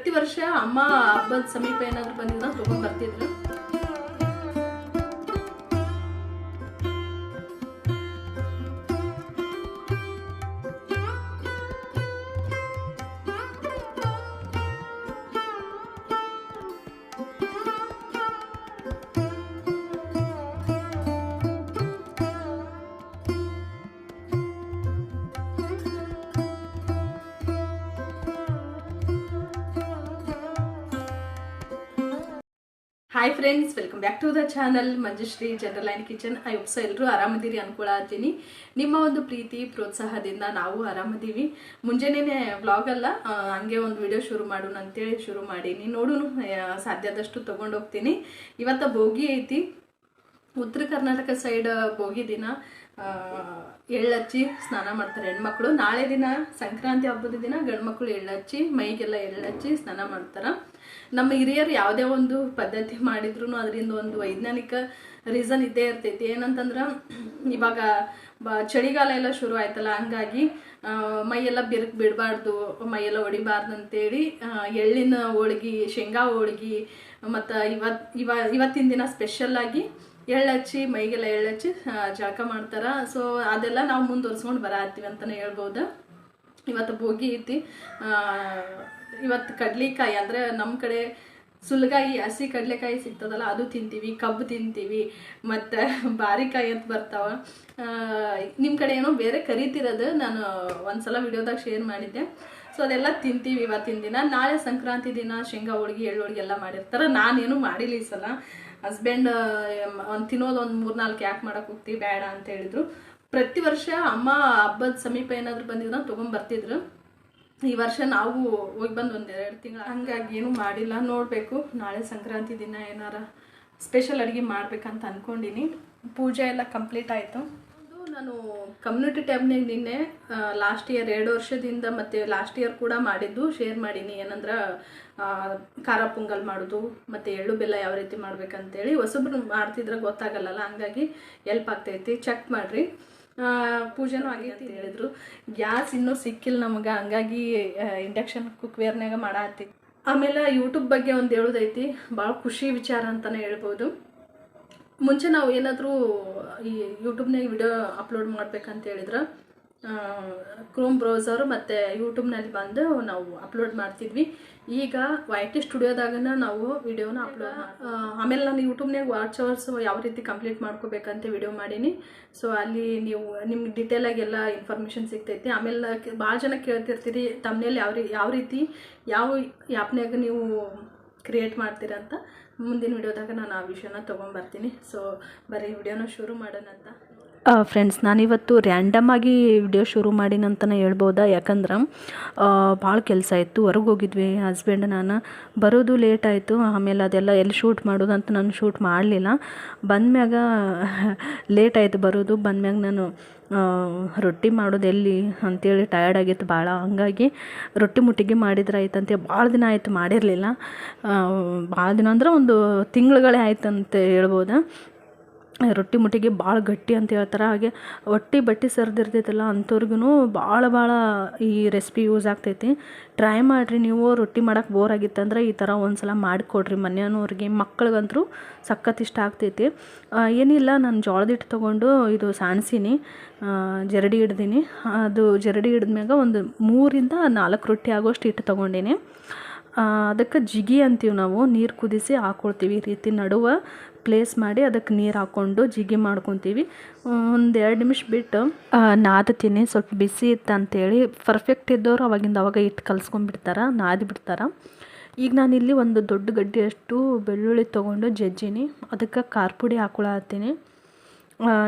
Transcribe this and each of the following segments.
ಪ್ರತಿ ವರ್ಷ ಅಮ್ಮ ಹಬ್ಬದ ಸಮೀಪ ಏನಾದ್ರು ಬಂದಿದ್ರೆ ತಗೊಂಡ್ ಬರ್ತಿದ್ರು? Hi friends welcome back to the channel Manjushree general and kitchen I hope ಎಲ್ಲರೂ ಆರಾಮದಿರಿ ಅನ್ಕೊಳತ್ತೀನಿ ನಿಮ್ಮ ಒಂದು ಪ್ರೀತಿ, ಪ್ರೋತ್ಸಾಹದಿಂದ ನಾವು ಆರಾಮದೀವಿ. ಮುಂಜಾನೆ ವ್ಲಾಗ್ ಅಲ್ಲ ಹಂಗೆ ಒಂದು ವಿಡಿಯೋ ಶುರು ಮಾಡೋಣ ಅಂತೇಳಿ ಶುರು ಮಾಡೀನಿ. ನೋಡೋಣ ಸಾಧ್ಯದಷ್ಟು ತಗೊಂಡೋಗ್ತೀನಿ ಇವತ್ತ ಭೋಗಿ ಐತಿ. ಉತ್ತರ ಕರ್ನಾಟಕ ಸೈಡ್ ಭೋಗಿ ದಿನ. ಎಳ್ಳಚ್ಚಿ ಸ್ನಾನ ಮಾಡ್ತಾರೆ ಹೆಣ್ಮಕ್ಳು. ನಾಳೆ ದಿನ ಸಂಕ್ರಾಂತಿ ಹಬ್ಬದ ದಿನ ಗಂಡ್ಮಕ್ಳು ಎಳ್ಳಚ್ಚಿ, ಮೈಗೆಲ್ಲ ಎಳ್ಳಚ್ಚಿ ಸ್ನಾನ ಮಾಡ್ತಾರೆ. ನಮ್ಮ ಹಿರಿಯರು ಯಾವುದೇ ಒಂದು ಪದ್ಧತಿ ಮಾಡಿದ್ರು ಅದರಿಂದ ಒಂದು ವೈಜ್ಞಾನಿಕ ರೀಸನ್ ಇದ್ದೇ ಇರ್ತೈತಿ. ಏನಂತಂದ್ರೆ, ಇವಾಗ ಬ ಚಳಿಗಾಲ ಎಲ್ಲ ಶುರು ಆಯ್ತಲ್ಲ, ಹಂಗಾಗಿ ಮೈಯೆಲ್ಲ ಬಿರುಕು ಬಿಡಬಾರ್ದು, ಮೈಯೆಲ್ಲ ಹೊಡಿಬಾರ್ದು ಅಂತೇಳಿ ಎಳ್ಳಿನ ಹೋಳ್ಗಿ, ಶೇಂಗಾ ಹೋಳ್ಗಿ, ಮತ್ತು ಇವತ್, ಇವ, ಇವತ್ತಿನ ದಿನ ಸ್ಪೆಷಲ್ ಆಗಿ ಎಳ್ಳಚ್ಚಿ, ಮೈಗೆಲ್ಲ ಎಳ್ಳಚ್ಚಿ ಜಳಕ ಮಾಡ್ತಾರೆ. ಸೊ ಅದೆಲ್ಲ ನಾವು ಮುಂದುವರ್ಸ್ಕೊಂಡು ಬರತ್ತೀವಿ ಅಂತಲೇ ಹೇಳ್ಬೋದು. ಇವತ್ತು ಭೋಗಿ ಐತಿ. ಇವತ್ತು ಕಡ್ಲಿಕಾಯಿ ಅಂದರೆ ನಮ್ಮ ಕಡೆ ಸುಲಗಾಯಿ, ಹಸಿ ಕಡಲೆಕಾಯಿ ಸಿಗ್ತದಲ್ಲ, ಅದು ತಿಂತೀವಿ, ಕಬ್ಬು ತಿಂತೀವಿ, ಮತ್ತು ಬಾರಿಕಾಯಿ ಅಂತ ಬರ್ತಾವ. ನಿಮ್ಮ ಕಡೆ ಏನೋ ಬೇರೆ ಕರಿತಿರೋದು, ನಾನು ಒಂದ್ಸಲ ವಿಡಿಯೋದಾಗ ಶೇರ್ ಮಾಡಿದ್ದೆ. ಸೊ ಅದೆಲ್ಲ ತಿಂತೀವಿ ಇವತ್ತಿನ ದಿನ. ನಾಳೆ ಸಂಕ್ರಾಂತಿ ದಿನ ಶೇಂಗಾ, ಹೋಳಿಗೆ, ಎಳ್ಳು ಹೋಳಿಗೆ ಎಲ್ಲ ಮಾಡಿರ್ತಾರೆ. ನಾನೇನು ಮಾಡಿಲ್ಲ ಈ ಸಲ. ಹಸ್ಬೆಂಡ್ ಒಂದು ತಿನ್ನೋದು ಒಂದು ಮೂರ್ನಾಲ್ಕು ಯಾಕೆ ಮಾಡೋಕೆ ಹೋಗ್ತೀವಿ ಬೇಡ ಅಂತ ಹೇಳಿದ್ರು. ಪ್ರತಿ ವರ್ಷ ಅಮ್ಮ ಹಬ್ಬದ ಸಮೀಪ ಏನಾದರೂ ಬಂದಿದ್ರು ತೊಗೊಂಡ್ ಬರ್ತಿದ್ರು. ಈ ವರ್ಷ ನಾವು ಹೋಗಿ ಬಂದು ಒಂದೆರಡು ಎರಡು ತಿಂಗಳು ಹಂಗಾಗಿ ಏನು ಮಾಡಿಲ್ಲ. ನೋಡಬೇಕು. ನಾಳೆ ಸಂಕ್ರಾಂತಿ ದಿನ ಏನಾರ ಸ್ಪೆಷಲ್ ಅಡುಗೆ ಮಾಡ್ಬೇಕಂತ ಅನ್ಕೊಂಡಿನಿ. ಪೂಜೆ ಎಲ್ಲ ಕಂಪ್ಲೀಟ್ ಆಯಿತು. ನಾನು ಕಮ್ಯುನಿಟಿ ಟ್ಯಾಬ್ನಾಗ ನಿನ್ನೆ ಲಾಸ್ಟ್ ಇಯರ್ ಎರಡು ವರ್ಷದಿಂದ ಮತ್ತು ಲಾಸ್ಟ್ ಇಯರ್ ಕೂಡ ಮಾಡಿದ್ದು. ಶೇರ್ ಮಾಡೀನಿ. ಏನಂದ್ರೆ ಖಾರ ಪೊಂಗಲ್ ಮಾಡೋದು ಮತ್ತು ಎಳ್ಳು ಬೆಲ್ಲ ಯಾವ ರೀತಿ ಮಾಡ್ಬೇಕಂತೇಳಿ. ಹೊಸಬ್ರು ಮಾಡ್ತಿದ್ರೆ ಗೊತ್ತಾಗಲ್ಲಲ್ಲ. ಹಂಗಾಗಿ ಎಲ್ಪ್ ಆಗ್ತೈತಿ. ಚೆಕ್ ಮಾಡಿರಿ. ಪೂಜೆನೂ ಆಗೈತಿ ಹೇಳಿದ್ರು. ಗ್ಯಾಸ್ ಇನ್ನೂ ಸಿಕ್ಕಿಲ್ಲ ನಮಗೆ ಹಂಗಾಗಿ ಇಂಡಕ್ಷನ್ ಕುಕ್ವೇರ್ನಾಗ ಮಾಡತ್ತಿ. ಆಮೇಲೆ ಯೂಟ್ಯೂಬ್ ಬಗ್ಗೆ ಒಂದು ಹೇಳೋದೈತಿ ಭಾಳ ಖುಷಿ ವಿಚಾರ ಅಂತಲೇ ಹೇಳ್ಬೋದು. ಮುಂಚೆ ನಾವು ಏನಾದರೂ ಈ ಯೂಟ್ಯೂಬ್ನಾಗ ವಿಡಿಯೋ ಅಪ್ಲೋಡ್ ಮಾಡ್ಬೇಕಂತ ಹೇಳಿದ್ರೆ ಕ್ರೋಮ್ ಬ್ರೌಸರ್ ಮತ್ತು ಯೂಟ್ಯೂಬ್ನಲ್ಲಿ ಬಂದು ನಾವು ಅಪ್ಲೋಡ್ ಮಾಡ್ತಿದ್ವಿ. ಈಗ ವೈ ಟಿ ಸ್ಟುಡಿಯೋದಾಗನ ನಾವು ವಿಡಿಯೋನ ಅಪ್ಲೋಡ್ ಆಮೇಲೆ ನಾನು ಯೂಟ್ಯೂಬ್ನಾಗ ವಾಚ್ ಅವರ್ಸ್ ಯಾವ ರೀತಿ ಕಂಪ್ಲೀಟ್ ಮಾಡ್ಕೋಬೇಕಂತ ವಿಡಿಯೋ ಮಾಡೀನಿ. ಸೊ ಅಲ್ಲಿ ನೀವು ನಿಮ್ಗೆ ಡಿಟೇಲಾಗಿ ಎಲ್ಲ ಇನ್ಫಾರ್ಮೇಷನ್ ಸಿಗ್ತೈತಿ. ಆಮೇಲೆ ಭಾಳ ಜನ ಕೇಳ್ತಿರ್ತೀರಿ ತಮ್ಮನೇಲಿ ಯಾವ ರೀ ಯಾವ ರೀತಿ, ಯಾವ ಆ್ಯಪ್ನಾಗ ನೀವು ಕ್ರಿಯೇಟ್ ಮಾಡ್ತೀರಂತ ಮುಂದಿನ ವಿಡಿಯೋದಾಗ ನಾನು ಆ ವಿಷಯನ ತೊಗೊಂಬರ್ತೀನಿ. ಸೊ ಬರೀ ವಿಡಿಯೋನ ಶುರು ಮಾಡೋಣ ಅಂತ ಫ್ರೆಂಡ್ಸ್ ನಾನಿವತ್ತು ರ್ಯಾಂಡಮ್ ಆಗಿ ವಿಡಿಯೋ ಶುರು ಮಾಡಿನಂತಲೇ ಹೇಳ್ಬೋದಾ? ಯಾಕಂದ್ರೆ ಭಾಳ ಕೆಲಸ ಇತ್ತು. ಹೊರಗೆ ಹೋಗಿದ್ವಿ ಹಸ್ಬೆಂಡ್ ನಾನು. ಬರೋದು ಲೇಟ್ ಆಯಿತು. ಆಮೇಲೆ ಅದೆಲ್ಲ ಎಲ್ಲಿ ಶೂಟ್ ಮಾಡೋದು ಅಂತ ನಾನು ಶೂಟ್ ಮಾಡಲಿಲ್ಲ. ಬಂದ್ಮ್ಯಾಗ ಲೇಟ್ ಆಯಿತು ಬರೋದು. ಬಂದ್ಮ್ಯಾಗ ನಾನು ರೊಟ್ಟಿ ಮಾಡೋದು ಎಲ್ಲಿ ಅಂತೇಳಿ ಟಯರ್ಡ್ ಆಗಿತ್ತು ಭಾಳ ಹಂಗಾಗಿ ರೊಟ್ಟಿ ಮುಟ್ಟಿಗೆ ಮಾಡಿದ್ರೆ ಆಯ್ತಂತೆ. ಭಾಳ ದಿನ ಆಯಿತು ಮಾಡಿರಲಿಲ್ಲ. ಭಾಳ ದಿನ ಅಂದ್ರೆ ಒಂದು ತಿಂಗಳುಗಳೇ ಆಯ್ತಂತ ಹೇಳ್ಬೋದು? ರೊಟ್ಟಿ ಮುಟ್ಟಿಗೆ ಭಾಳ ಗಟ್ಟಿ ಅಂತ ಹೇಳ್ತಾರೆ. ಹಾಗೆ ಹೊಟ್ಟಿ ಬಟ್ಟಿ ಸರ್ದಿರ್ತೈತಲ್ಲ ಅಂಥವ್ರಿಗೂ ಭಾಳ ಭಾಳ ಈ ರೆಸಿಪಿ ಯೂಸ್ ಆಗ್ತೈತಿ. ಟ್ರೈ ಮಾಡಿರಿ ನೀವು, ರೊಟ್ಟಿ ಮಾಡೋಕೆ ಬೋರ್ ಆಗಿತ್ತಂದ್ರೆ ಈ ಥರ ಒಂದು ಸಲ ಮಾಡಿಕೊಡ್ರಿ. ಮನೆಯವ್ರಿಗೆ ಮಕ್ಳಿಗಂತೂ ಸಖತ್ ಇಷ್ಟ ಆಗ್ತೈತಿ. ಏನಿಲ್ಲ, ನಾನು ಜೋಳದ ಹಿಟ್ಟು ತೊಗೊಂಡು ಇದು ಸಾಣಿಸೀನಿ. ಜರಡಿ ಹಿಡ್ದೀನಿ. ಅದು ಜರಡಿ ಹಿಡಿದ್ಮ್ಯಾಗ ಒಂದು ಮೂರಿಂದ ನಾಲ್ಕು ರೊಟ್ಟಿ ಆಗೋಷ್ಟು ಹಿಟ್ಟು ತೊಗೊಂಡೀನಿ. ಅದಕ್ಕೆ ಜಿಗಿ ಅಂತೀವಿ ನಾವು. ನೀರು ಕುದಿಸಿ ಹಾಕ್ಕೊಳ್ತೀವಿ ಈ ರೀತಿ ನಡುವೆ. ಪ್ಲೇಸ್ ಮಾಡಿ ಅದಕ್ಕೆ ನೀರು ಹಾಕ್ಕೊಂಡು ಜಿಗಿ ಮಾಡ್ಕೊತೀವಿ. ಒಂದು ಎರಡು ನಿಮಿಷ ಬಿಟ್ಟು ನಾದತೀನಿ ಸ್ವಲ್ಪ ಬಿಸಿ ಇತ್ತು ಅಂತೇಳಿ ಪರ್ಫೆಕ್ಟ್ ಇದ್ದವ್ರು ಅವಾಗಿಂದ ಅವಾಗ ಇಟ್ಟು ಕಲ್ಸ್ಕೊಂಡ್ಬಿಡ್ತಾರೆ ನಾದಿ ಬಿಡ್ತಾರೆ. ಈಗ ನಾನಿಲ್ಲಿ ಒಂದು ದೊಡ್ಡ ಗಡ್ಡೆಯಷ್ಟು ಬೆಳ್ಳುಳ್ಳಿ ತೊಗೊಂಡು ಜಜ್ಜೀನಿ. ಅದಕ್ಕೆ ಖಾರ ಪುಡಿ ಹಾಕ್ಕೊಳತ್ತೀನಿ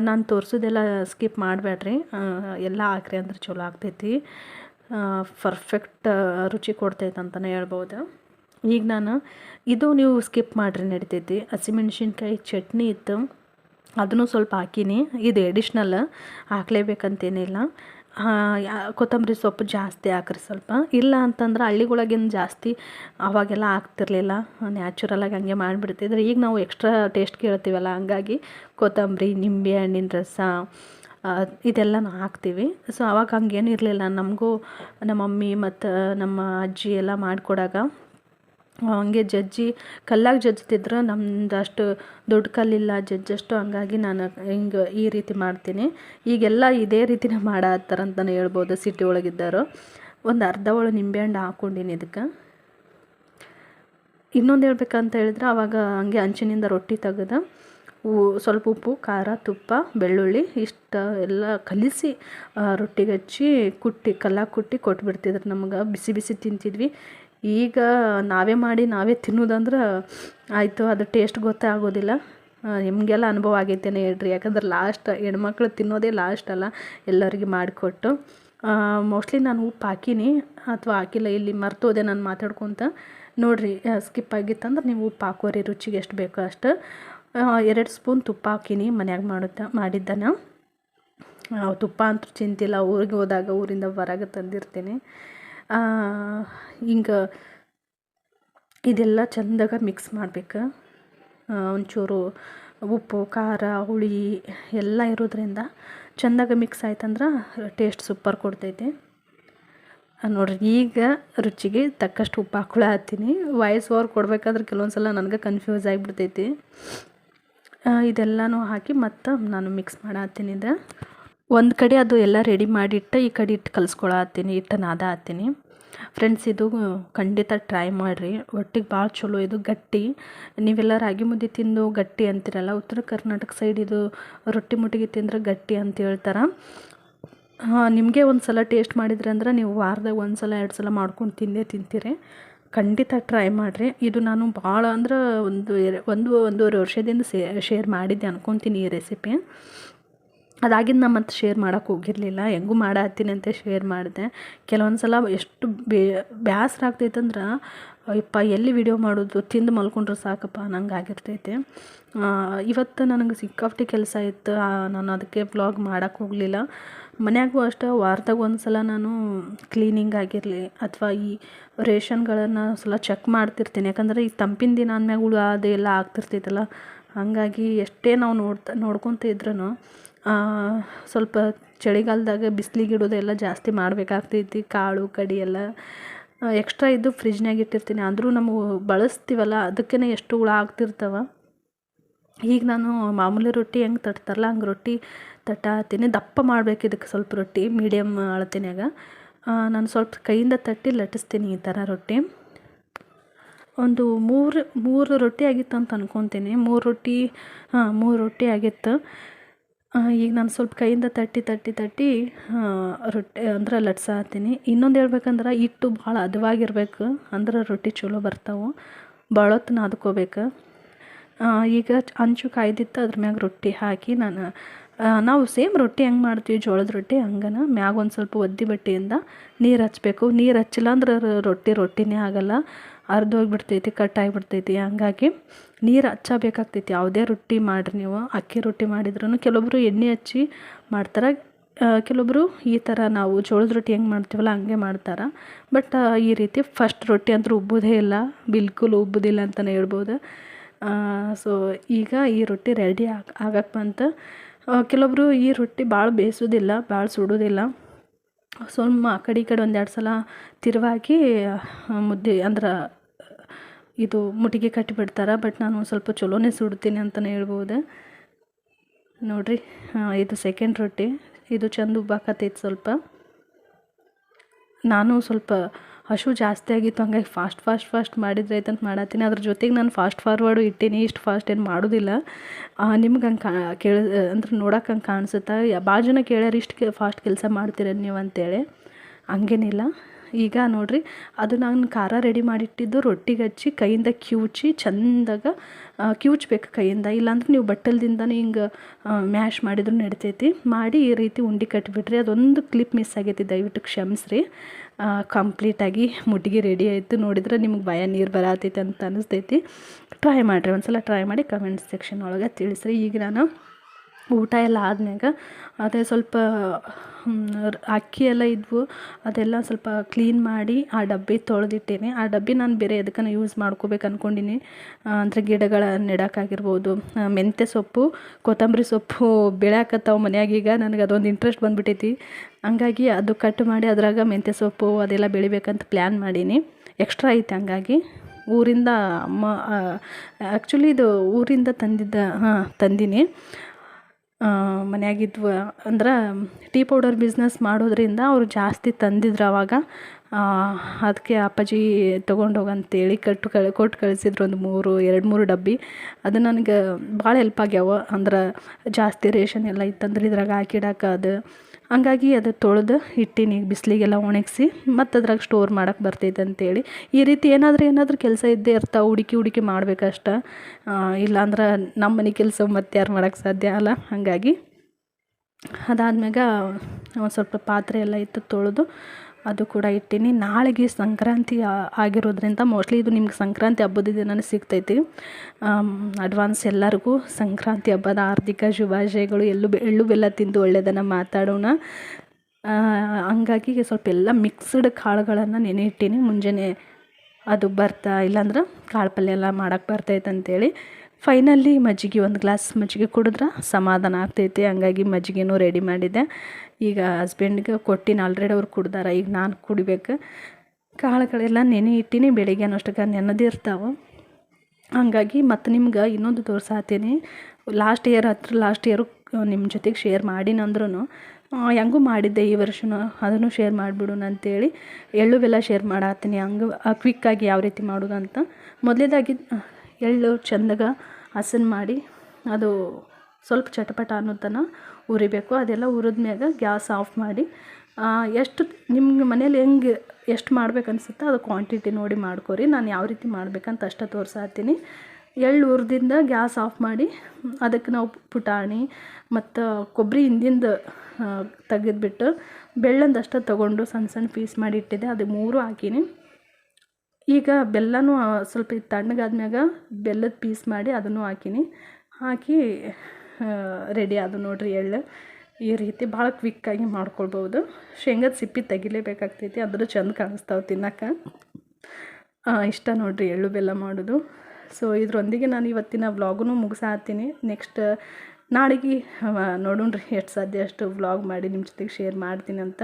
ನಾನು ತೋರಿಸೋದೆಲ್ಲ ಸ್ಕಿಪ್ ಮಾಡಬೇಡ್ರಿ ಎಲ್ಲ ಹಾಕ್ರಿ ಅಂದ್ರೆ ಚಲೋ ಆಗ್ತೈತಿ. ಪರ್ಫೆಕ್ಟ್ ರುಚಿ ಕೊಡ್ತೈತೆ ಅಂತಲೇ ಹೇಳ್ಬೋದು. ಈಗ ನಾನು ಇದು ನೀವು ಸ್ಕಿಪ್ ಮಾಡಿರಿ ನಡಿತೈತಿ. ಹಸಿಮೆಣ್ಸಿನ್ಕಾಯಿ ಚಟ್ನಿ ಇತ್ತು. ಅದನ್ನು ಸ್ವಲ್ಪ ಹಾಕಿನಿ. ಇದು ಎಡಿಷ್ನಲ್ ಹಾಕ್ಲೇಬೇಕಂತೇನಿಲ್ಲ. ಕೊತ್ತಂಬರಿ ಸೊಪ್ಪು ಜಾಸ್ತಿ ಹಾಕ್ರಿ ಸ್ವಲ್ಪ. ಇಲ್ಲ ಅಂತಂದ್ರೆ ಹಳ್ಳಿಗೊಳಗೇನು ಜಾಸ್ತಿ ಅವಾಗೆಲ್ಲ ಹಾಕ್ತಿರ್ಲಿಲ್ಲ. ನ್ಯಾಚುರಲಾಗಿ ಹಂಗೆ ಮಾಡಿಬಿಡ್ತಿದ್ರೆ. ಈಗ ನಾವು ಎಕ್ಸ್ಟ್ರಾ ಟೇಸ್ಟ್ ಕೇಳ್ತೀವಲ್ಲ, ಹಂಗಾಗಿ ಕೊತ್ತಂಬರಿ, ನಿಂಬೆ ಹಣ್ಣಿನ ರಸ ಇದೆಲ್ಲ ನಾವು ಹಾಕ್ತೀವಿ. ಸೊ ಅವಾಗ ಹಂಗೇನು ಇರಲಿಲ್ಲ ನಮಗೂ ನಮ್ಮ ಮಮ್ಮಿ ಮತ್ತು ನಮ್ಮ ಅಜ್ಜಿ ಎಲ್ಲ ಮಾಡಿಕೊಡಾಗ ಹಂಗೆ ಜಜ್ಜಿ, ಕಲ್ಲಾಗಿ ಜಜ್ತಿದ್ರು ನಮ್ದು ಅಷ್ಟು ದೊಡ್ಡ ಕಲ್ಲಿಲ್ಲ, ಜಜ್ಜಷ್ಟು ಹಂಗಾಗಿ ನಾನು ಹಿಂಗೆ ಈ ರೀತಿ ಮಾಡ್ತೀನಿ. ಈಗೆಲ್ಲ ಇದೇ ರೀತಿನೇ ಮಾಡತ್ತಾರಂತಲೇ ಹೇಳ್ಬೋದು ಸಿಟಿ ಒಳಗಿದ್ದವರು. ಒಂದು ಅರ್ಧ ಒಳ ನಿಂಬೆಹಣ್ಣು ಹಾಕ್ಕೊಂಡೀನಿ ಇದಕ್ಕೆ. ಇನ್ನೊಂದು ಹೇಳ್ಬೇಕಂತ ಹೇಳಿದ್ರೆ ಆವಾಗ ಹಂಗೆ ಹಂಚಿನಿಂದ ರೊಟ್ಟಿ ತೆಗೆದು ಸ್ವಲ್ಪ ಉಪ್ಪು, ಖಾರ, ತುಪ್ಪ, ಬೆಳ್ಳುಳ್ಳಿ ಇಷ್ಟ ಎಲ್ಲ ಕಲಿಸಿ ರೊಟ್ಟಿಗೆ ಹಚ್ಚಿ ಕುಟ್ಟಿ, ಕಲ್ಲಾಗಿ ಕುಟ್ಟಿ ಕೊಟ್ಬಿಡ್ತಿದ್ರು ನಮ್ಗೆ. ಬಿಸಿ ಬಿಸಿ ತಿಂತಿದ್ವಿ. ಈಗ ನಾವೇ ಮಾಡಿ ನಾವೇ ತಿನ್ನೋದಂದ್ರೆ ಆಯಿತು, ಅದು ಟೇಸ್ಟ್ ಗೊತ್ತೇ ಆಗೋದಿಲ್ಲ. ನಿಮಗೆಲ್ಲ ಅನುಭವ ಆಗೈತೇನೆ ಹೇಳ್ರಿ. ಯಾಕಂದ್ರೆ ಲಾಸ್ಟ್ ಹೆಣ್ಮಕ್ಳು ತಿನ್ನೋದೇ ಲಾಸ್ಟ್ ಅಲ್ಲ, ಎಲ್ಲರಿಗೆ ಮಾಡಿಕೊಟ್ಟು. ಮೋಸ್ಟ್ಲಿ ನಾನು ಉಪ್ಪು ಹಾಕೀನಿ ಅಥವಾ ಹಾಕಿಲ್ಲ, ಇಲ್ಲಿ ಮರ್ತೋದೆ ನಾನು ಮಾತಾಡ್ಕೊತ. ನೋಡಿರಿ ಸ್ಕಿಪ್ ಆಗಿತ್ತಂದ್ರೆ ನೀವು ಉಪ್ಪು ಹಾಕೋರಿ, ರುಚಿಗೆ ಎಷ್ಟು ಬೇಕೋ ಅಷ್ಟು. ಎರಡು ಸ್ಪೂನ್ ತುಪ್ಪ ಹಾಕೀನಿ, ಮನ್ಯಾಗ ಮಾಡುತ್ತಾ, ಮಾಡಿದ್ದಾನ. ತುಪ್ಪ ಅಂತೂ ಚಿಂತಿಲ್ಲ, ಊರಿಗೆ ಹೋದಾಗ, ಊರಿಂದ ಹೊರಗೆ ತಂದಿರ್ತೀನಿ. ಹಿಂಗೆ ಇದೆಲ್ಲ ಚಂದಾಗ ಮಿಕ್ಸ್ ಮಾಡ್ಬೇಕು. ಒಂಚೂರು ಉಪ್ಪು, ಖಾರ, ಹುಳಿ ಎಲ್ಲ ಇರೋದ್ರಿಂದ ಚಂದಾಗ ಮಿಕ್ಸ್ ಆಯ್ತಂದ್ರೆ ಟೇಸ್ಟ್ ಸೂಪರ್ ಕೊಡ್ತೈತಿ. ನೋಡಿರಿ, ಈಗ ರುಚಿಗೆ ತಕ್ಕಷ್ಟು ಉಪ್ಪು ಹಾಕ್ಕೊಳ ಹತ್ತೀನಿ ವಾಯ್ಸ್ ಓವರ್ ಕೊಡಬೇಕಾದ್ರೆ ಕೆಲವೊಂದು ಸಲ ನನಗೆ ಕನ್ಫ್ಯೂಸ್ ಆಗಿಬಿಡ್ತೈತಿ. ಇದೆಲ್ಲನೂ ಹಾಕಿ ಮತ್ತು ನಾನು ಮಿಕ್ಸ್ ಮಾಡತ್ತೀನಿ ಇದು. ಒಂದು ಕಡೆ ಅದು ಎಲ್ಲ ರೆಡಿ ಮಾಡಿಟ್ಟು ಈ ಕಡೆ ಇಟ್ಟು ಕಲಿಸ್ಕೊಳತ್ತೀನಿ ಹಿಟ್ಟು ನಾದ ಹತ್ತೀನಿ ಫ್ರೆಂಡ್ಸ್ ಇದು ಖಂಡಿತ ಟ್ರೈ ಮಾಡಿರಿ. ಒಟ್ಟಿಗೆ ಭಾಳ ಚಲೋ ಇದು ಗಟ್ಟಿ. ನೀವೆಲ್ಲ ರಾಗಿ ಮುದ್ದೆ ತಿಂದು ಗಟ್ಟಿ ಅಂತೀರಲ್ಲ, ಉತ್ತರ ಕರ್ನಾಟಕ ಸೈಡ್ ಇದು ರೊಟ್ಟಿ ಮುಟ್ಟಿಗೆ ತಿಂದ್ರೆ ಗಟ್ಟಿ ಅಂತ ಹೇಳ್ತಾರೆ. ನಿಮಗೆ ಒಂದು ಸಲ ಟೇಸ್ಟ್ ಮಾಡಿದ್ರಿ ಅಂದ್ರೆ ನೀವು ವಾರದಾಗ ಒಂದು ಸಲ ಎರಡು ಸಲ ಮಾಡ್ಕೊಂಡು ತಿಂದೇ ತಿಂತೀರಿ. ಖಂಡಿತ ಟ್ರೈ ಮಾಡಿರಿ. ಇದು ನಾನು ಭಾಳ ಅಂದ್ರೆ ಒಂದು ಒಂದು, ಒಂದೂವರೆ ವರ್ಷದಿಂದ ಶೇರ್ ಮಾಡಿದ್ದೆ ಅನ್ಕೊತೀನಿ ಈ ರೆಸಿಪಿ ಅದಾಗಿಂದ ನಾನು ಮತ್ತೆ ಶೇರ್ ಮಾಡೋಕೆ ಹೋಗಿರಲಿಲ್ಲ. ಹೆಂಗೂ ಮಾಡತ್ತೀನಿ ಅಂತ ಶೇರ್ ಮಾಡಿದೆ. ಕೆಲವೊಂದು ಸಲ ಎಷ್ಟು ಬೇಸರ ಆಗ್ತೈತಂದ್ರೆ ಎಲ್ಲಿ ವಿಡಿಯೋ ಮಾಡೋದು, ತಿಂದು ಮಲ್ಕೊಂಡ್ರೆ ಸಾಕಪ್ಪ, ನಂಗೆ ಆಗಿರ್ತೈತೆ. ಇವತ್ತು ನನಗೆ ಸಿಕ್ಕಾಪಟ್ಟೆ ಕೆಲಸ ಇತ್ತು. ನಾನು ಅದಕ್ಕೆ ಬ್ಲಾಗ್ ಮಾಡೋಕ್ಕೆ ಹೋಗಲಿಲ್ಲ. ಮನೆಯಾಗೂ ಅಷ್ಟೇ ವಾರದಾಗ ಒಂದು ಸಲ ನಾನು ಕ್ಲೀನಿಂಗ್ ಆಗಿರಲಿ ಅಥವಾ ಈ ರೇಷನ್ಗಳನ್ನು ಸಲ ಚೆಕ್ ಮಾಡ್ತಿರ್ತೀನಿ. ಯಾಕಂದರೆ ಈ ತಂಪಿನ ದಿನ ಅಂದಮ್ಯಾಗ ಹುಳು ಅದೆಲ್ಲ ಆಗ್ತಿರ್ತೈತಲ್ಲ. ಹಾಗಾಗಿ ಎಷ್ಟೇ ನಾವು ನೋಡ್ತಾ, ನೋಡ್ಕೊತ ಇದ್ರೂ ಸ್ವಲ್ಪ ಚಳಿಗಾಲದಾಗ ಬಿಸ್ಲಿಗೆ ಇಡೋದೆಲ್ಲ ಜಾಸ್ತಿ ಮಾಡಬೇಕಾಗ್ತೈತಿ, ಕಾಳು, ಕಡಿ ಎಲ್ಲ. ಎಕ್ಸ್ಟ್ರಾ ಇದ್ದು ಫ್ರಿಜ್ನಾಗ ಇಟ್ಟಿರ್ತೀನಿ. ಅಂದರೂ ನಮಗೆ ಬಳಸ್ತೀವಲ್ಲ ಅದಕ್ಕೇ ಎಷ್ಟು ಹುಳ ಆಗ್ತಿರ್ತವೆ. ಈಗ ನಾನು ಮಾಮೂಲಿ ರೊಟ್ಟಿ ಹೆಂಗೆ ತಟ್ತಾರಲ್ಲ, ಹಂಗೆ ರೊಟ್ಟಿ ತಟ್ಟಾತೀನಿ. ದಪ್ಪ ಮಾಡ್ಬೇಕು ಇದಕ್ಕೆ ಸ್ವಲ್ಪ ರೊಟ್ಟಿ ಮೀಡಿಯಮ್ ಅಳತಿನಾಗ ನಾನು ಸ್ವಲ್ಪ ಕೈಯಿಂದ ತಟ್ಟಿ ಲಟ್ಟಿಸ್ತೀನಿ ಈ ಥರ ರೊಟ್ಟಿ. ಒಂದು ಮೂರು ಮೂರು ರೊಟ್ಟಿ ಆಗಿತ್ತು ಅಂತ ಅಂದ್ಕೊತೀನಿ ಮೂರು ರೊಟ್ಟಿ, ಹಾಂ, ಮೂರು ರೊಟ್ಟಿ ಆಗಿತ್ತು. ಈಗ ನಾನು ಸ್ವಲ್ಪ ಕೈಯಿಂದ ತಟ್ಟಿ ತಟ್ಟಿ ತಟ್ಟಿ ರೊಟ್ಟಿ ಅಂದ್ರೆ ಲಟ್ಸಾತೀನಿ ಇನ್ನೊಂದು ಹೇಳ್ಬೇಕಂದ್ರೆ ಹಿಟ್ಟು ಭಾಳ ಹದವಾಗಿರ್ಬೇಕು ಅಂದ್ರೆ ರೊಟ್ಟಿ ಚಲೋ ಬರ್ತಾವೆ. ಭಾಳ ಹೊತ್ತು ನಾದ್ಕೋಬೇಕು ಈಗ ಅಂಚು ಕಾಯ್ದಿತ್ತು, ಅದ್ರ ಮ್ಯಾಗ ರೊಟ್ಟಿ ಹಾಕಿ ನಾನು ನಾವು ಸೇಮ್ ರೊಟ್ಟಿ ಹೆಂಗೆ ಮಾಡ್ತೀವಿ, ಜೋಳದ ರೊಟ್ಟಿ ಹಂಗನ, ಮ್ಯಾಗ ಒಂದು ಸ್ವಲ್ಪ ಒದ್ದಿ ಬಟ್ಟೆಯಿಂದ ನೀರು ಹಚ್ಚಬೇಕು ನೀರು ಹಚ್ಚಿಲ್ಲ ಅಂದ್ರೆ ರೊಟ್ಟಿ ರೊಟ್ಟಿನೇ ಆಗಲ್ಲ. ಅರ್ಧೋಗ್ಬಿಡ್ತೈತಿ ಕಟ್ಟಾಗಿಬಿಡ್ತೈತಿ. ಹಂಗಾಗಿ ನೀರು ಹಚ್ಚಬೇಕಾಗ್ತೈತಿ. ಯಾವುದೇ ರೊಟ್ಟಿ ಮಾಡಿರಿ ನೀವು. ಅಕ್ಕಿ ರೊಟ್ಟಿ ಮಾಡಿದ್ರೂ ಕೆಲವೊಬ್ಬರು ಎಣ್ಣೆ ಹಚ್ಚಿ ಮಾಡ್ತಾರೆ. ಕೆಲವೊಬ್ಬರು ಈ ಥರ ನಾವು ಜೋಳದ ರೊಟ್ಟಿ ಹೆಂಗೆ ಮಾಡ್ತೀವಲ್ಲ ಹಂಗೆ ಮಾಡ್ತಾರೆ. ಬಟ್ ಈ ರೀತಿ ಫಸ್ಟ್ ರೊಟ್ಟಿ ಅಂತೂ ಉಬ್ಬೋದೇ ಇಲ್ಲ. ಬಿಲ್ಕುಲ್ ಉಬ್ಬುದಿಲ್ಲ ಅಂತಲೇ ಹೇಳ್ಬೋದು. ಸೊ ಈಗ ಈ ರೊಟ್ಟಿ ರೆಡಿ ಆಗ ಆಗಕ್ಕೆ ಬಂತು. ಕೆಲವೊಬ್ಬರು ಈ ರೊಟ್ಟಿ ಭಾಳ ಬೇಯಿಸೋದಿಲ್ಲ ಭಾಳ ಸುಡೋದಿಲ್ಲ. ಸ್ವಲ್ಪ ಆ ಕಡೆ ಈ ಕಡೆ ಒಂದೆರಡು ಸಲ ತಿರುವಾಗಿ ಮುದ್ದೆ ಅಂದ್ರೆ, ಇದು ಮುಟ್ಟಿಗೆ ಕಟ್ಟಿಬಿಡ್ತಾರೆ ಬಟ್ ನಾನು ಸ್ವಲ್ಪ ಚಲೋನೇ ಸುಡ್ತೀನಿ ಅಂತಲೇ ಹೇಳ್ಬೋದು. ನೋಡಿರಿ ಇದು ಸೆಕೆಂಡ್ ರೊಟ್ಟಿ. ಇದು ಚಂದ ಉಬ್ಬಾಕತ್ತೈತೆ ಸ್ವಲ್ಪ. ನಾನು ಸ್ವಲ್ಪ ಹಶು ಜಾಸ್ತಿ ಆಗಿತ್ತು, ಹಂಗಾಗಿ ಫಾಸ್ಟ್ ಫಾಸ್ಟ್ ಫಾಸ್ಟ್ ಮಾಡಿದ್ರೆ ಆಯ್ತಂತ ಮಾಡತ್ತೀನಿ. ಅದ್ರ ಜೊತೆಗೆ ನಾನು ಫಾಸ್ಟ್ ಫಾರ್ವರ್ಡು ಇಟ್ಟೀನಿ, ಇಷ್ಟು ಫಾಸ್ಟ್ ಏನು ಮಾಡೋದಿಲ್ಲ. ನಿಮ್ಗೆ ಹಂಗೆ ಕಾ, ಕೇಳ, ಅಂದ್ರೆ ನೋಡೋಕೆ ಹಂಗೆ ಕಾಣಿಸುತ್ತಾ? ಭಾಳ ಜನ ಕೇಳ್ಯಾರ ಇಷ್ಟು ಫಾಸ್ಟ್ ಕೆಲಸ ಮಾಡ್ತೀರ ನೀವು ಅಂತೇಳಿ. ಹಂಗೇನಿಲ್ಲ. ಈಗ ನೋಡಿರಿ, ಅದು ನಾನು ಖಾರ ರೆಡಿ ಮಾಡಿಟ್ಟಿದ್ದು ರೊಟ್ಟಿಗೆ ಹಚ್ಚಿ, ಕೈಯಿಂದ ಕಿವುಚಿ ಚಂದಾಗ ಕಿವುಚ್ಬೇಕು ಕೈಯಿಂದ. ಇಲ್ಲಾಂದ್ರೆ ನೀವು ಬಟ್ಟಲ್ದಿಂದನೇ ಹಿಂಗೆ ಮ್ಯಾಶ್ ಮಾಡಿದ್ರು ನಡಿತೈತಿ. ಮಾಡಿ ಈ ರೀತಿ ಉಂಡೆ ಕಟ್ಟಿಬಿಟ್ರಿ ಅದೊಂದು ಕ್ಲಿಪ್ ಮಿಸ್ ಆಗೈತಿ, ದಯವಿಟ್ಟು ಕ್ಷಮಿಸ್ರಿ. ಕಂಪ್ಲೀಟಾಗಿ ಮುಟ್ಟಿಗೆ ರೆಡಿ ಆಯಿತು. ನೋಡಿದ್ರೆ ನಿಮ್ಗೆ ಭಯ ನೀರು ಬರತೈತೆ ಅಂತ ಅನಿಸ್ತೈತಿ. ಟ್ರೈ ಮಾಡಿರಿ ಒಂದು ಸಲ ಟ್ರೈ ಮಾಡಿ ಕಮೆಂಟ್ ಸೆಕ್ಷನ್ ಒಳಗೆ ತಿಳಿಸ್ರಿ. ಈಗ ನಾನು ಊಟ ಎಲ್ಲ ಆದ್ಮ್ಯಾಗ, ಅದೇ ಸ್ವಲ್ಪ ಅಕ್ಕಿ ಎಲ್ಲ ಇದ್ವು, ಅದೆಲ್ಲ ಸ್ವಲ್ಪ ಕ್ಲೀನ್ ಮಾಡಿ ಆ ಡಬ್ಬಿ ತೊಳೆದಿಟ್ಟೇನೆ. ಆ ಡಬ್ಬಿ ನಾನು ಬೇರೆ ಎದಕ್ಕನ ಯೂಸ್ ಮಾಡ್ಕೋಬೇಕು ಅಂದ್ಕೊಂಡಿನಿ ಅಂದರೆ ಗಿಡಗಳ ನೆಡೋಕ್ಕಾಗಿರ್ಬೋದು ಮೆಂತ್ಯ ಸೊಪ್ಪು, ಕೊತ್ತಂಬರಿ ಸೊಪ್ಪು ಬೆಳೆಯಾಕತ್ತಾವ ಮನ್ಯಾಗ ಈಗ, ನನಗೆ ಅದೊಂದು ಇಂಟ್ರೆಸ್ಟ್ ಬಂದುಬಿಟ್ಟೈತಿ ಹಂಗಾಗಿ ಅದು ಕಟ್ ಮಾಡಿ ಅದ್ರಾಗ ಮೆಂತ್ಯ ಸೊಪ್ಪು ಅದೆಲ್ಲ ಬೆಳಿಬೇಕಂತ ಪ್ಲ್ಯಾನ್ ಮಾಡೀನಿ. ಎಕ್ಸ್ಟ್ರಾ ಐತೆ ಹಂಗಾಗಿ. ಊರಿಂದ ಅಮ್ಮ ಆ್ಯಕ್ಚುಲಿ ಇದು ಊರಿಂದ ತಂದಿದ್ದ, ಹಾಂ, ತಂದೀನಿ. ಮನ್ಯಾಗಿದ್ವ ಅಂದ್ರೆ ಟೀ ಪೌಡರ್ ಬಿಸ್ನೆಸ್ ಮಾಡೋದ್ರಿಂದ ಅವರು ಜಾಸ್ತಿ ತಂದಿದ್ರು ಅವಾಗ. ಅದಕ್ಕೆ ಅಪ್ಪಾಜಿ ತೊಗೊಂಡೋಗಂತೇಳಿ ಕಟ್ಟು ಕಳ್ ಕೊಟ್ಟು ಕಳಿಸಿದ್ರು ಒಂದು ಮೂರು, ಎರಡು ಮೂರು ಡಬ್ಬಿ. ಅದು ನನಗೆ ಭಾಳ ಹೆಲ್ಪ್ ಆಗ್ಯಾವ. ಅಂದ್ರೆ ಜಾಸ್ತಿ ರೇಷನ್ ಎಲ್ಲ ಇತ್ತಂದ್ರೆ ಇದ್ರಾಗ ಹಾಕಿಡಾಕ ಅದು. ಹಂಗಾಗಿ ಅದು ತೊಳೆದು ಇಟ್ಟೀನಿ ಬಿಸಿಲಿಗೆಲ್ಲ ಒಣಗಿಸಿ ಮತ್ತು ಅದ್ರಾಗ ಸ್ಟೋರ್ ಮಾಡಕ್ಕೆ ಬರ್ತೈತೆ ಅಂತೇಳಿ. ಈ ರೀತಿ ಏನಾದರೂ ಏನಾದರೂ ಕೆಲಸ ಇದ್ದೇ ಇರ್ತಾವೆ ಹುಡುಕಿ ಹುಡುಕಿ ಮಾಡಬೇಕಷ್ಟ. ಇಲ್ಲಾಂದ್ರೆ ನಮ್ಮ ಮನೆ ಕೆಲಸ ಮತ್ತೆ ಯಾರು ಮಾಡೋಕ್ಕೆ ಸಾಧ್ಯ ಅಲ್ಲ. ಹಾಗಾಗಿ ಅದಾದ್ಮ್ಯಾಗ ಒಂದು ಸ್ವಲ್ಪ ಪಾತ್ರೆ ಎಲ್ಲ ಇತ್ತು ತೊಳೆದು ಅದು ಕೂಡ ಇಟ್ಟೀನಿ. ನಾಳೆಗೆ ಸಂಕ್ರಾಂತಿ ಆಗಿರೋದ್ರಿಂದ ಮೋಸ್ಟ್ಲಿ ಇದು ನಿಮ್ಗೆ ಸಂಕ್ರಾಂತಿ ಹಬ್ಬದ ದಿನನೇ ಸಿಗ್ತೈತಿ. ಅಡ್ವಾನ್ಸ್ ಎಲ್ಲರಿಗೂ ಸಂಕ್ರಾಂತಿ ಹಬ್ಬದ ಹಾರ್ದಿಕ ಶುಭಾಶಯಗಳು. ಎಲ್ಲೂ ಎಳ್ಳು ಬೆಲ್ಲ ತಿಂದು ಒಳ್ಳೆಯದನ್ನು ಮಾತಾಡೋಣ. ಹಂಗಾಗಿ ಸ್ವಲ್ಪ ಎಲ್ಲ ಮಿಕ್ಸ್ಡ್ ಕಾಳುಗಳನ್ನು ನೆನೆ ಇಟ್ಟೀನಿ. ಮುಂಜಾನೆ ಅದು ಬರ್ತಾ ಇಲ್ಲಾಂದ್ರೆ ಕಾಳು ಪಲ್ಯ ಎಲ್ಲ ಮಾಡೋಕ್ಕೆ ಬರ್ತೈತೆ ಅಂತೇಳಿ. ಫೈನಲ್ಲಿ ಮಜ್ಜಿಗೆ ಒಂದು ಗ್ಲಾಸ್ ಮಜ್ಜಿಗೆ ಕುಡಿದ್ರೆ ಸಮಾಧಾನ ಆಗ್ತೈತಿ. ಹಂಗಾಗಿ ಮಜ್ಜಿಗೆನೂ ರೆಡಿ ಮಾಡಿದ್ದೆ. ಈಗ ಹಸ್ಬೆಂಡ್ಗೆ ಕೊಟ್ಟಿನಿ ಆಲ್ರೆಡಿ ಅವ್ರು ಕುಡ್ದಾರ, ಈಗ ನಾನು ಕುಡಿಬೇಕು. ಕಾಳುಗಳೆಲ್ಲ ನೆನೆ ಇಟ್ಟಿನಿ ಬೆಳಿಗ್ಗೆ ಅನ್ನೋಷ್ಟಕ್ಕೆ ನೆನೆದಿರ್ತಾವೆ ಹಂಗಾಗಿ ಮತ್ತು ನಿಮ್ಗೆ ಇನ್ನೊಂದು ತೋರ್ಸಾತೀನಿ. ಲಾಸ್ಟ್ ಇಯರ್ ಹತ್ರ ಲಾಸ್ಟ್ ಇಯರು ನಿಮ್ಮ ಜೊತೆಗೆ ಶೇರ್ ಮಾಡಿನಂದ್ರೂ ಹೆಂಗೂ ಮಾಡಿದ್ದೆ ಈ ವರ್ಷನೂ, ಅದನ್ನು ಶೇರ್ ಮಾಡಿಬಿಡೋಣ ಅಂತೇಳಿ ಎಳ್ಳು ಬೆಲ್ಲ ಶೇರ್ ಮಾಡತ್ತೀನಿ ಹಂಗೆ ಕ್ವಿಕ್ಕಾಗಿ ಯಾವ ರೀತಿ ಮಾಡೋದು ಅಂತ. ಮೊದಲೇದಾಗಿ ಎಳ್ಳು, ಚೆಂದಾಗ ಹಸನ್ ಮಾಡಿ, ಅದು ಸ್ವಲ್ಪ ಚಟಪಟ ಅನ್ನೋದನ್ನು ಉರಿಬೇಕು. ಅದೆಲ್ಲ ಹುರಿದ್ಮ್ಯಾಗ ಗ್ಯಾಸ್ ಆಫ್ ಮಾಡಿ ಎಷ್ಟು ನಿಮ್ಗೆ ಮನೇಲಿ ಹೆಂಗೆ ಎಷ್ಟು ಮಾಡ್ಬೇಕು ಅನ್ಸುತ್ತೆ ಅದು ಕ್ವಾಂಟಿಟಿ ನೋಡಿ ಮಾಡ್ಕೊರಿ. ನಾನು ಯಾವ ರೀತಿ ಮಾಡ್ಬೇಕಂತ ಅಷ್ಟೇ ತೋರಿಸಾತೀನಿ. ಎಳ್ಳು ಹುರಿದಿಂದ ಗ್ಯಾಸ್ ಆಫ್ ಮಾಡಿ, ಅದಕ್ಕೆ ನಾವು ಪುಟಾಣಿ ಮತ್ತು ಕೊಬ್ಬರಿ ಹಿಂದಿಂದ ತೆಗೆದ್ಬಿಟ್ಟು ಬೆಳ್ಳಂದಷ್ಟು ತೊಗೊಂಡು ಸಣ್ಣ ಸಣ್ಣ ಪೀಸ್ ಮಾಡಿ ಇಟ್ಟಿದ್ದೆ. ಅದು ಮೂರು ಹಾಕೀನಿ. ಈಗ ಬೆಲ್ಲನೂ ಸ್ವಲ್ಪ ತಣ್ಣಗಾದ್ಮ್ಯಾಗ ಬೆಲ್ಲದ ಪೀಸ್ ಮಾಡಿ ಅದನ್ನು ಹಾಕೀನಿ. ಹಾಕಿ ರೆಡಿ ಅದು ನೋಡ್ರಿ ಎಳ್ಳು. ಈ ರೀತಿ ಭಾಳ ಕ್ವಿಕ್ಕಾಗಿ ಮಾಡ್ಕೊಳ್ಬೋದು ಶೇಂಗದ ಸಿಪ್ಪಿ ತೆಗಿಲೇಬೇಕಾಗ್ತೈತಿ ಅದ್ರ ಚಂದ ಕಾಣಿಸ್ತಾವೆ ತಿನ್ನಕ್ಕೆ. ಇಷ್ಟ ನೋಡ್ರಿ ಎಳ್ಳು ಬೆಲ್ಲ ಮಾಡೋದು. ಸೊ ಇದರೊಂದಿಗೆ ನಾನು ಇವತ್ತಿನ ವ್ಲಾಗೂ ಮುಗಿಸಾತೀನಿ. ನೆಕ್ಸ್ಟ್ ನಾಳೆಗೆ ನೋಡೋಣ್ರಿ ಎಷ್ಟು ಸಾಧ್ಯ ಅಷ್ಟು ವ್ಲಾಗ್ ಮಾಡಿ ನಿಮ್ಮ ಜೊತೆಗೆ ಶೇರ್ ಮಾಡ್ತೀನಿ ಅಂತ.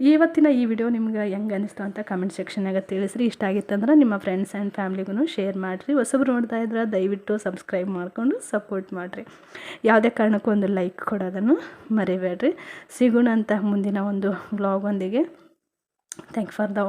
ಇವತ್ತಿನ ಈ ವಿಡಿಯೋ ನಿಮ್ಗೆ ಹೆಂಗೆ ಅನಿಸ್ತು ಅಂತ ಕಮೆಂಟ್ ಸೆಕ್ಷನ್ನಾಗ ತಿಳಿಸ್ರಿ. ಇಷ್ಟ ಆಗಿತ್ತಂದ್ರೆ ನಿಮ್ಮ ಫ್ರೆಂಡ್ಸ್ ಆ್ಯಂಡ್ ಫ್ಯಾಮ್ಲಿಗೂ ಶೇರ್ ಮಾಡಿರಿ. ಹೊಸಬ್ರು ನೋಡ್ತಾ ಇದ್ರೆ ದಯವಿಟ್ಟು ಸಬ್ಸ್ಕ್ರೈಬ್ ಮಾಡಿಕೊಂಡು ಸಪೋರ್ಟ್ ಮಾಡಿರಿ. ಯಾವುದೇ ಕಾರಣಕ್ಕೂ ಒಂದು ಲೈಕ್ ಕೊಡೋದನ್ನು ಮರಿಬೇಡ್ರಿ. ಸಿಗೋಣ ಅಂತ ಮುಂದಿನ ಒಂದು ಬ್ಲಾಗ್ ಒಂದಿಗೆ. Thank for the